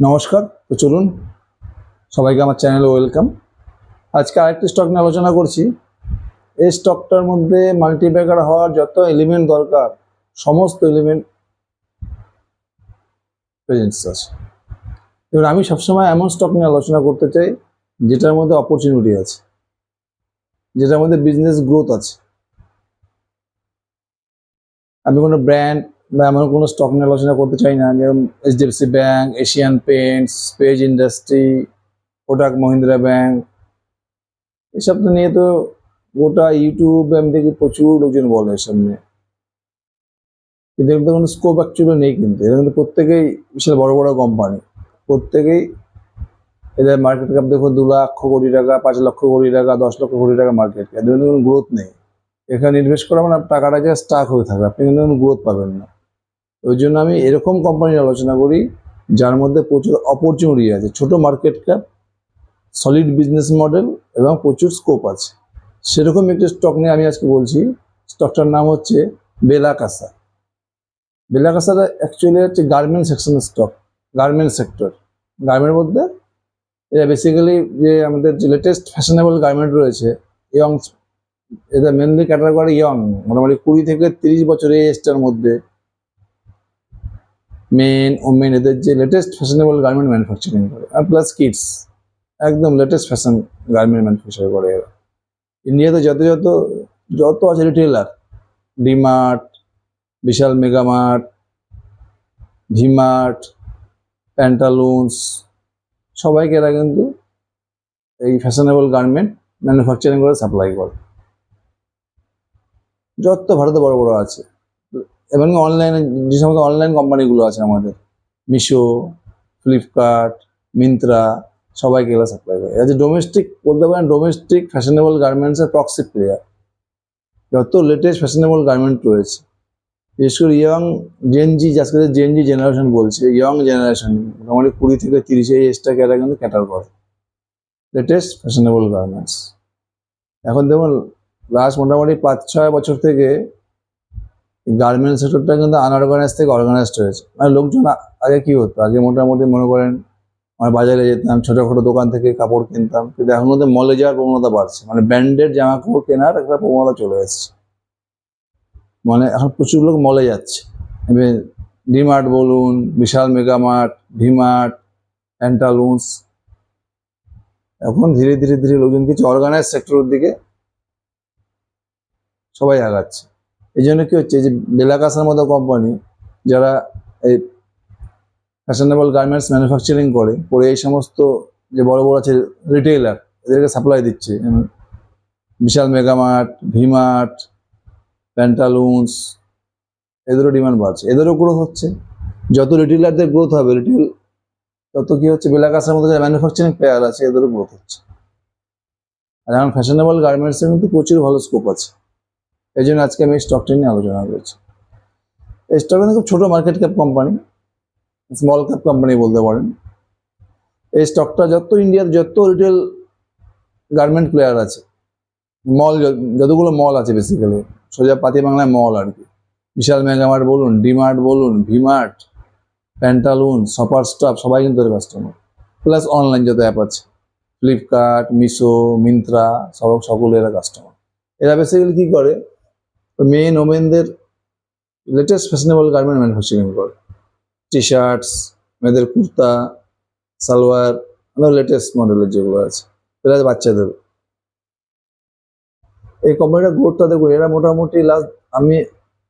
নমস্কার। তো চলুন, সবাইকে আমার চ্যানেলে ওয়েলকাম আজকে আরেকটি স্টক নিয়ে আলোচনা করছি। এই স্টকটার মধ্যে মাল্টিপ্যাকার হওয়ার যত এলিমেন্ট দরকার, সমস্ত এলিমেন্ট প্রেজেন্স আছে। এবার আমি সবসময় এমন স্টক নিয়ে আলোচনা করতে চাই, যেটার মধ্যে অপরচুনিটি আছে, যেটার মধ্যে বিজনেস গ্রোথ আছে। আমি কোনো ব্র্যান্ড বা এমন কোনো স্টক নিয়ে আলোচনা করতে চাই না। যেমন HDFC bank Asian Paints Page Industries Kotak Mahindra bank এসব তো নিয়ে তো গোটা ইউটিউব আমি দেখি প্রচুর লোকজন বলে এসব নিয়ে। কিন্তু এর কোনো স্কোপ অ্যাকচুয়ালি নেই কিন্তু। এরা কিন্তু প্রত্যেকেই বিশাল বড় বড় কোম্পানি প্রত্যেকেই এদের মার্কেট ক্যাপ দেখো দু লাখ কোটি টাকা, পাঁচ লক্ষ কোটি টাকা, দশ লক্ষ কোটি টাকা মার্কেট ক্যাপ এদের কোনো গ্রোথ নেই। এখানে ইনভেস্ট করা মানে টাকাটা যে স্টাক হয়ে থাকে আপনি কিন্তু কোনো গ্রোথ পাবেন না। ওই জন্য আমি এরকম কোম্পানির আলোচনা করি, যার মধ্যে প্রচুর অপরচুনিটি আছে। ছোট market cap solid business model এবং প্রচুর স্কোপ আছে। সেরকম একটি স্টক নিয়ে আমি আজকে বলছি। স্টকটার নাম হচ্ছে বেলাকাসা। বেলাকাসাটা অ্যাকচুয়ালি হচ্ছে গার্মেন্ট সেকশনের স্টক গার্মেন্ট সেক্টর গার্মেন্টের মধ্যে এটা বেসিক্যালি যে আমাদের যে লেটেস্ট ফ্যাশনেবল গার্মেন্ট রয়েছে ইয়ং এদের মেনলি ক্যাটাগরি ইয়ং মোটামুটি কুড়ি থেকে তিরিশ বছর এই এজটার মধ্যে মেন ওমেন এদের যে লেটেস্ট ফ্যাশনেবল গার্মেন্ট ম্যানুফ্যাকচারিং করে, আর প্লাস কিডস একদম লেটেস্ট ফ্যাশন গার্মেন্ট ম্যানুফ্যাকচার করে এরা। ইন্ডিয়াতে যত যত যত আছে retailer DMart Vishal Mega Mart V Mart Pantaloons সবাইকে এরা কিন্তু এই ফ্যাশনেবল গার্মেন্ট ম্যানুফ্যাকচারিং করে সাপ্লাই করে। যত ভারতে বড় বড় আছে এবং অনলাইনে যে সমস্ত অনলাইন কোম্পানিগুলো আছে আমাদের মিশো ফ্লিপকার্ট মিন্ত্রা সবাইকে এগুলো সাপ্লাই করে। এরা যে ডোমেস্টিক বলতে পারেন ডোমেস্টিক ফ্যাশনেবল গার্মেন্টসের প্রক্সি প্লেয়ার যত লেটেস্ট ফ্যাশনেবল গার্মেন্ট রয়েছে, বিশেষ করে ইয়ং জেনজি যাকে জেনজি জেনারেশন বলছে ইয়ং জেনারেশন মোটামুটি কুড়ি থেকে তিরিশে এই এজটাকে এরা কিন্তু ক্যাটার করে। লেটেস্ট ফ্যাশনেবল গার্মেন্টস এখন দেখুন লাস্ট মোটামুটি পাঁচ ছয় বছর থেকে গার্মেন্ট সেক্টরটা কিন্তু আনঅর্গানাইজ থেকে অর্গানাইজড হয়েছে। মানে লোকজন আগে কি হতো? আগে মোটামুটি মনে করেন, আমরা বাজারে যেতাম, ছোটোখাটো দোকান থেকে কাপড় কিনতাম, কিন্তু এখন মধ্যে মলে যাওয়ার প্রবণতা বাড়ছে। মানে ব্র্যান্ডেড জামা কাপড় কেনার একটা প্রবণতা চলে এসেছে। মানে এখন প্রচুর লোক মলে যাচ্ছে। ডিমার্ট বলুন, বিশাল মেগামার্ট ভিমার্ট প্যান্টালুন্স এখন ধীরে ধীরে ধীরে লোকজন কিছু অর্গানাইজ সেক্টরের দিকে সবাই আগাচ্ছে। এই জন্য কি হচ্ছে যে বেলাকাসার মতো কোম্পানি যারা এই ফ্যাশনেবল গার্মেন্টস ম্যানুফ্যাকচারিং করে করে এই সমস্ত যে বড় বড় আছে রিটেইলার এদেরকে সাপ্লাই দিচ্ছে। বিশাল মেগামার্ট, ভিমার্ট প্যান্টালুন্স এদেরও ডিমান্ড বাড়ছে। এদেরও গ্রোথ হচ্ছে। যত রিটেইলারদের গ্রোথ হবে রিটেল তত কি হচ্ছে, বেলাকাসার মতো যারা ম্যানুফ্যাকচারিং প্লেয়ার আছে, এদেরও গ্রোথ হচ্ছে। আর এখন ফ্যাশনেবল গার্মেন্টসের কিন্তু প্রচুর ভালো স্কোপ আছে। এই জন্য আজকে আমি স্টকটা নিয়ে আলোচনা করেছি। এই স্টক খুব ছোটো market cap company small cap company বলতে পারেন। এই স্টকটা যত ইন্ডিয়ার যত রিটেল গার্মেন্ট প্লেয়ার আছে মল যতগুলো মল আছে বেসিক্যালি সোজা পাতি বাংলায় মল আর কি। বিশাল মেগামার্ট বলুন, ডিমার্ট বলুন, ভিমার্ট প্যান্টালুন সপার স্টপ সবাই কিন্তু কাস্টমার প্লাস অনলাইন যত অ্যাপ আছে ফ্লিপকার্ট মিশো মিন্ত্রা সব সকল এরা কাস্টমার এরা বেসিক্যালি কী করে মেন ওমেনদের লেটেস্ট ফ্যাশনেবল গার্মেন্ট ম্যানুফ্যাকচারিং করে টি শার্টস মেয়েদের কুর্তা, সালোয়ার মানে লেটেস্ট মডেলের যেগুলো আছে প্লাস বাচ্চাদের। এই কোম্পানিটার গ্রোথটা দেখুন, এরা মোটামুটি লাস্ট আমি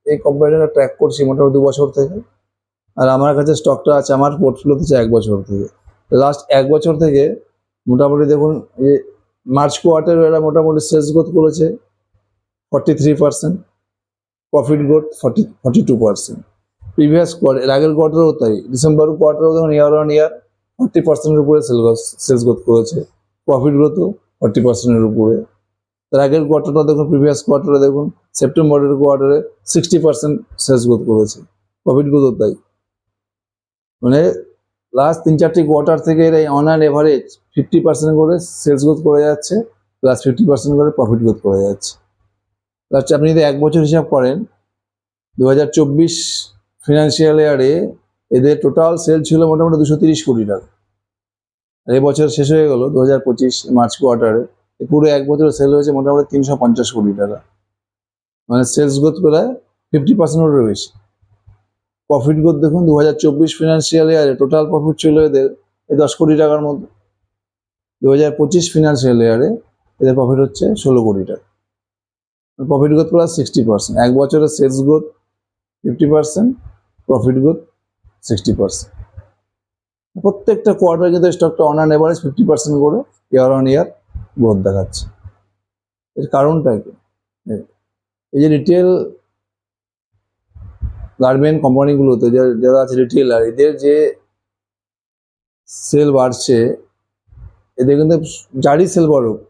এই কোম্পানিটা ট্র্যাক করছি মোটামুটি দু বছর থেকে। আর আমার কাছে স্টকটা আছে, আমার পোর্টফোলিওতে আছে এক বছর থেকে। লাস্ট এক বছর থেকে মোটামুটি দেখুন মার্চ কোয়ার্টার এরা মোটামুটি সেলস গ্রোথ করেছে forty three percent profit growth forty forty two percent previous quarter আগের কোয়ার্টারও তাই। ডিসেম্বর কোয়ার্টারও দেখুন ইয়ার অন ইয়ার ফর্টি পার্সেন্টের উপরে সেল সেলস গ্রোথ করেছে। প্রফিট গ্রোথও ফর্টি পার্সেন্টের উপরে। তার আগের কোয়ার্টারটা দেখুন প্রিভিয়াস কোয়ার্টারে দেখুন সেপ্টেম্বরের কোয়ার্টারে সিক্সটি পার্সেন্ট সেলস গ্রোথ করেছে। প্রফিট গ্রোথও তাই। মানে লাস্ট তিন চারটি কোয়ার্টার থেকে এরা on an average fifty percent করে সেলস গ্রোথ করে যাচ্ছে প্লাস ফিফটি পার্সেন্ট করে প্রফিট গ্রোথ করে যাচ্ছে। লাস্ট আপনি যদি এক বছর হিসাব করেন দু হাজার চব্বিশ ফিনান্সিয়াল ইয়ারে এদের টোটাল সেল ছিল মোটামুটি দুশো তিরিশ কোটি টাকা। আর এই বছর শেষ হয়ে গেল দু হাজার পঁচিশ মার্চ কোয়ার্টারে পুরো এক বছরে সেল হয়েছে মোটামুটি তিনশো পঞ্চাশ কোটি টাকা। মানে সেলস গ্রোথ প্রায় ফিফটি পার্সেন্টেরও বেশি। প্রফিট গ্রোথ দেখুন দু হাজার চব্বিশ ফিনান্সিয়াল ইয়ারে টোটাল প্রফিট ছিল এদের এই দশ কোটি টাকার মধ্যে। দু হাজার পঁচিশ ফিনান্সিয়াল ইয়ারে এদের প্রফিট হচ্ছে ষোলো কোটি টাকা। Profit growth plus sixty percent এক বছরের sales growth fifty percent profit growth sixty percent প্রত্যেকটা কোয়ার্টার কিন্তু স্টকটা on an average fifty percent করে ইয়ার অন ইয়ার গ্রোথ দেখাচ্ছে। এর কারণটা কি? এই- যে রিটেল গার্মেন্ট কোম্পানিগুলোতে যারা আছে রিটেলার এদের যে সেল বাড়ছে, এদের কিন্তু যারই সেল বাড়ুক।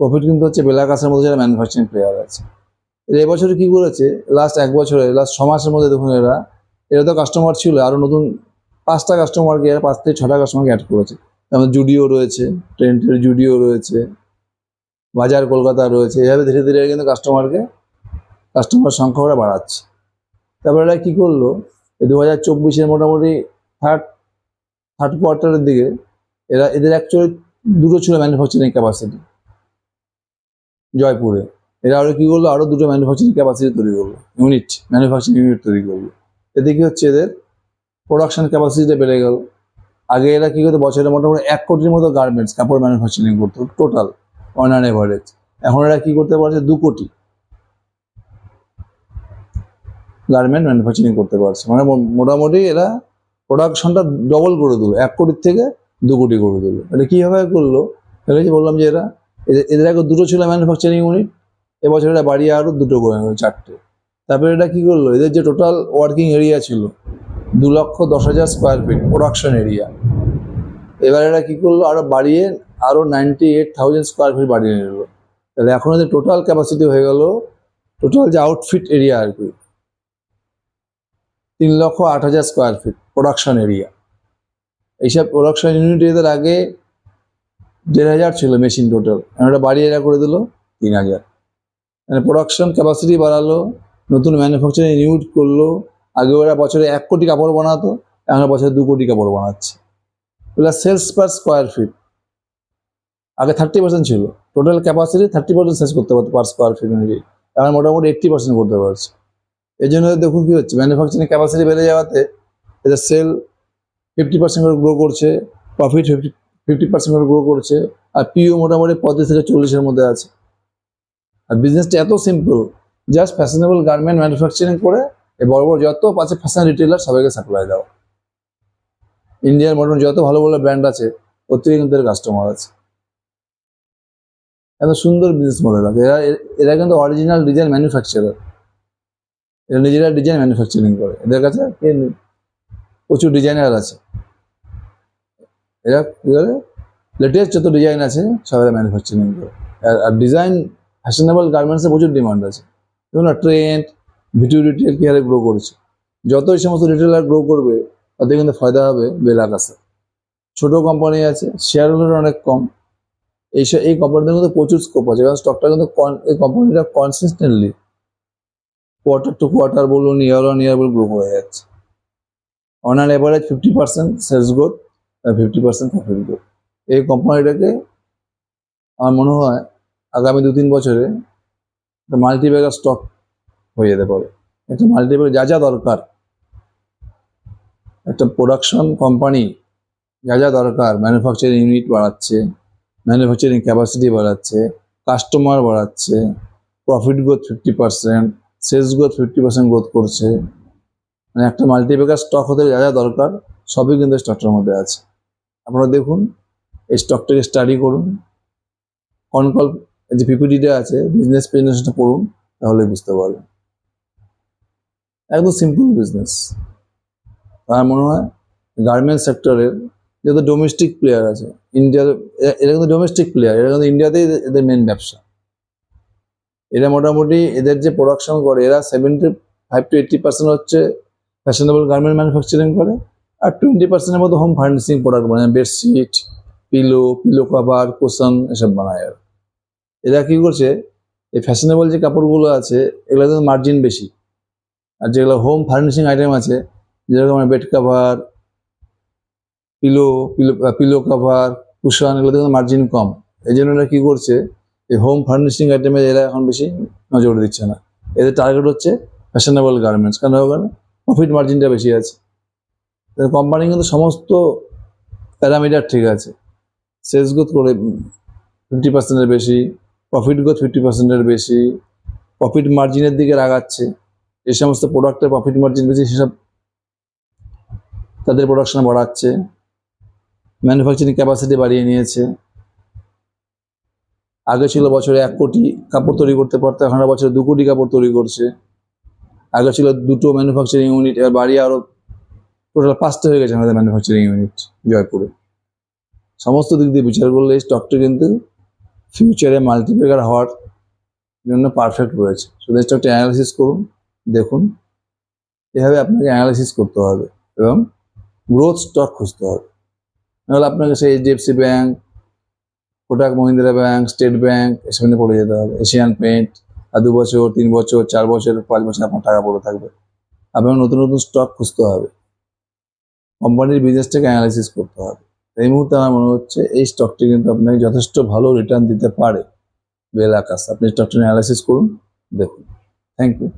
প্রফিট কিন্তু হচ্ছে বেলাকাসের মধ্যে যারা ম্যানুফ্যাকচারিং প্লেয়ার আছে। এরা এবছরে কি করেছে? লাস্ট এক বছরে লাস্ট ছ মাসের মধ্যে দেখুন এরা এরা তো কাস্টমার ছিল আরও নতুন পাঁচটা কাস্টমারকে এরা পাঁচ থেকে ছটা কাস্টমারকে অ্যাড করেছে। যেমন জুডিও রয়েছে ট্রেন্টের জুডিও রয়েছে, বাজার কলকাতা রয়েছে, এভাবে ধীরে ধীরে কিন্তু কাস্টমারকে কাস্টমার সংখ্যা ওরা বাড়াচ্ছে। তারপরে এরা কী করল? দু হাজার চব্বিশের মোটামুটি থার্ড থার্ড কোয়ার্টারের দিকে, এরা, এদের অ্যাকচুয়ালি দুটো ছিল ম্যানুফ্যাকচারিং ক্যাপাসিটি জয়পুরে। এরা আরও কী করল? আরও দুটো ম্যানুফ্যাকচারিং ক্যাপাসিটি তৈরি করল। ইউনিট ম্যানুফ্যাকচারিং ইউনিট তৈরি করল। এতে কী হচ্ছে এদের প্রোডাকশন ক্যাপাসিটিটা বেড়ে গেল। আগে এরা কী করতো? বছরে মোটামুটি এক কোটির মতো গার্মেন্টস কাপড় ম্যানুফ্যাকচারিং করতো টোটাল অন অ্যান এভারেজ এখন এরা কী করতে পারছে? দু কোটি গার্মেন্ট ম্যানুফ্যাকচারিং করতে পারছে। মানে মোটামুটি এরা প্রোডাকশনটা ডবল করে দিল। এক কোটির থেকে দু কোটি করে দিল। এটা কীভাবে করল? এটা বললাম যে এরা এদের আগে দুটো ছিল ম্যানুফ্যাকচারিং ইউনিট এবছর এটা বাড়িয়ে আরও দুটো করে নিল চারটে। তারপরে এটা কী করল? এদের যে টোটাল ওয়ার্কিং এরিয়া ছিল, দু লক্ষ দশ হাজার স্কোয়ার ফিট প্রোডাকশন এরিয়া এবার এরা কী করল? আরও বাড়িয়ে আরও ninety eight thousand square feet বাড়িয়ে নিল। তাহলে এখন এদের টোটাল ক্যাপাসিটি হয়ে গেল টোটাল যে আউটফিট এরিয়া আর কি, তিন লক্ষ আট হাজার স্কোয়ার ফিট প্রোডাকশন এরিয়া এইসব প্রোডাকশন ইউনিট এদের আগে দেড় হাজার ছিল মেশিন টোটাল ওটা বাড়িয়ে এরা করে দিল তিন হাজার। মানে প্রোডাকশন ক্যাপাসিটি বাড়ালো, নতুন ম্যানুফ্যাকচারিং ইউনিট করল। আগে ওরা বছরে এক কোটি কাপড় বানাতো, এখন বছরে দু কোটি কাপড় বানাচ্ছে। Plus sales per square feet আগে থার্টি পার্সেন্ট ছিল। Total capacity thirty percent sales করতে পারতো পার স্কোয়ার ফিট অনুযায়ী এখন মোটামুটি এইট্টি পার্সেন্ট করতে পারছে। এই জন্য দেখুন কী হচ্ছে ম্যানুফ্যাকচারিং ক্যাপাসিটি বেড়ে যাওয়াতে এদের সেল ফিফটি পার্সেন্ট করে গ্রো করছে profit fifty fifty percent grow করছে, আর পিও মোটামুটি পঁয়ত্রিশ থেকে চল্লিশের মধ্যে আছে। আর বিজনেসটা এত simple just fashionable garment manufacturing করে বড় বড় যত আছে ফ্যাশন রিটেলার সবাইকে সাপ্লাই দাও। ইন্ডিয়ার মোটামুটি যত ভালো ভালো ব্র্যান্ড আছে প্রত্যেকে কিন্তু কাস্টমার আছে। এত সুন্দর বিজনেস মডেল আছে। এরা এরা কিন্তু অরিজিনাল ডিজাইন ম্যানুফ্যাকচারার এরা নিজেরা ডিজাইন ম্যানুফ্যাকচারিং করে। এদের কাছে প্রচুর ডিজাইনার আছে। এরা কী করে লেটেস্ট যত ডিজাইন আছে, সব এরা ম্যানুফ্যাকচারিং করে। আর ডিজাইন ফ্যাশনেবল গার্মেন্টসে প্রচুর ডিমান্ড আছে। দেখুন না ট্রেন্ড ভিডিও রিটেল কি গ্রো করছে। যত এই সমস্ত রিটেলার গ্রো করবে, তাতে কিন্তু ফায়দা হবে বেলাকাসে ছোট কোম্পানি আছে শেয়ার হোল্ডার অনেক কম। এই এই কোম্পানিদের মধ্যে প্রচুর স্কোপ আছে। কারণ স্টকটা কিন্তু এই কোম্পানিটা কনসিস্টেন্টলি কোয়ার্টার টু কোয়ার্টার বলুন ইয়ার অন ইয়ার বলুন গ্রো হয়ে যাচ্ছে। On an average fifty percent sales growth fifty percent profit growth এই কোম্পানিটাকে আমার মনে হয় আগামী দু তিন বছরে একটা মাল্টিব্যাগার স্টক হয়ে যেতে পারে। একটা মাল্টিব্যাগ যা যা দরকার, একটা প্রোডাকশন কোম্পানি যা যা দরকার ম্যানুফ্যাকচারিং ইউনিট বাড়াচ্ছে ম্যানুফ্যাকচারিং ক্যাপাসিটি বাড়াচ্ছে কাস্টমার বাড়াচ্ছে profit growth fifty percent sales growth fifty percent growth করছে। মানে একটা মাল্টিপ্যাকার স্টক হতে যা যা দরকার, সবই কিন্তু স্টকটার মধ্যে আছে। আপনারা দেখুন, এই স্টকটাকে স্টাডি করুন, কনকল যে পিপিটিটা আছে বিজনেস প্রেজেন্টেশনটা পড়ুন তাহলে বুঝতে পারবেন। একদম সিম্পল বিজনেস আমার মনে হয় গার্মেন্টস সেক্টরের যত ডোমেস্টিক প্লেয়ার আছে ইন্ডিয়ার এরা- কিন্তু ডোমেস্টিক প্লেয়ার এরা কিন্তু ইন্ডিয়াতেই এদের মেন ব্যবসা। এরা মোটামুটি এদের যে প্রোডাকশন করে, এরা seventy five to eighty percent হচ্ছে ফ্যাশনেবল গার্মেন্ট ম্যানুফ্যাকচারিং করে আর টোয়েন্টি পার্সেন্টের মতো হোম ফার্নিশিং প্রোডাক্ট বানায় bedsheet pillow pillow cover cushion এসব বানায় আর। এরা কী করছে, এই ফ্যাশনেবল যে কাপড়গুলো আছে এগুলো কিন্তু মার্জিন বেশি। আর যেগুলো হোম ফার্নিশিং আইটেম আছে, যেরকম bed cover pillow pillow pillow cover cushion এগুলো দেখুন মার্জিন কম। এই জন্য এরা কী করছে, এই হোম ফার্নিশিং আইটেমে এরা এখন বেশি নজর দিচ্ছে না। এদের টার্গেট হচ্ছে ফ্যাশনেবল গার্মেন্টস কারণ ওখানে প্রফিট মার্জিনটা বেশি আছে। কোম্পানি কিন্তু সমস্ত প্যারামিটার ঠিক আছে। সেলস গ্রোথ করে ফিফটি পার্সেন্টের বেশি প্রফিট গ্রোথ ফিফটি পার্সেন্টের বেশি প্রফিট মার্জিনের দিকে রাগাচ্ছে, যে সমস্ত প্রোডাক্টের প্রফিট মার্জিন বেশি সেসব তাদের প্রোডাকশন বাড়াচ্ছে ম্যানুফ্যাকচারিং ক্যাপাসিটি বাড়িয়ে নিয়েছে। আগে ছিল বছরে এক কোটি কাপড় তৈরি করতে পারতো, এখন বছরে দু কোটি কাপড় তৈরি করছে। আগে ছিল দুটো ম্যানুফ্যাকচারিং ইউনিট এবার বাড়িয়ে আরও টোটাল পাঁচটা হয়ে গেছে আমাদের ম্যানুফ্যাকচারিং ইউনিট জয়পুরে। সমস্ত দিক দিয়ে বিচার করলে এই স্টকটা কিন্তু ফিউচারে মাল্টিপ্লেকার হওয়ার জন্য পারফেক্ট রয়েছে। শুধু স্টকটা অ্যানালিসিস করুন, দেখুন, এভাবে আপনাকে অ্যানালিসিস করতে হবে এবং গ্রোথ স্টক খুঁজতে হবে। নাহলে আপনাকে সেই HDFC bank Kotak Mahindra bank state bank এসব নিয়ে পড়ে যেতে হবে। এশিয়ান পেন্ট আর দু বছর, তিন বছর, চার বছর, পাঁচ বছর আপনার টাকা পড়ে থাকবে। আপনাকে নতুন নতুন স্টক খুঁজতে হবে। কোম্পানির বিজনেসটাকে অ্যানালাইসিস করতে হবে। এই মুহূর্তে আমার মনে হচ্ছে এই স্টকটি কিন্তু আপনাকে যথেষ্ট ভালো রিটার্ন দিতে পারে। বেল আকাশ, আপনি স্টকটি অ্যানালাইসিস করুন, দেখুন। Thank you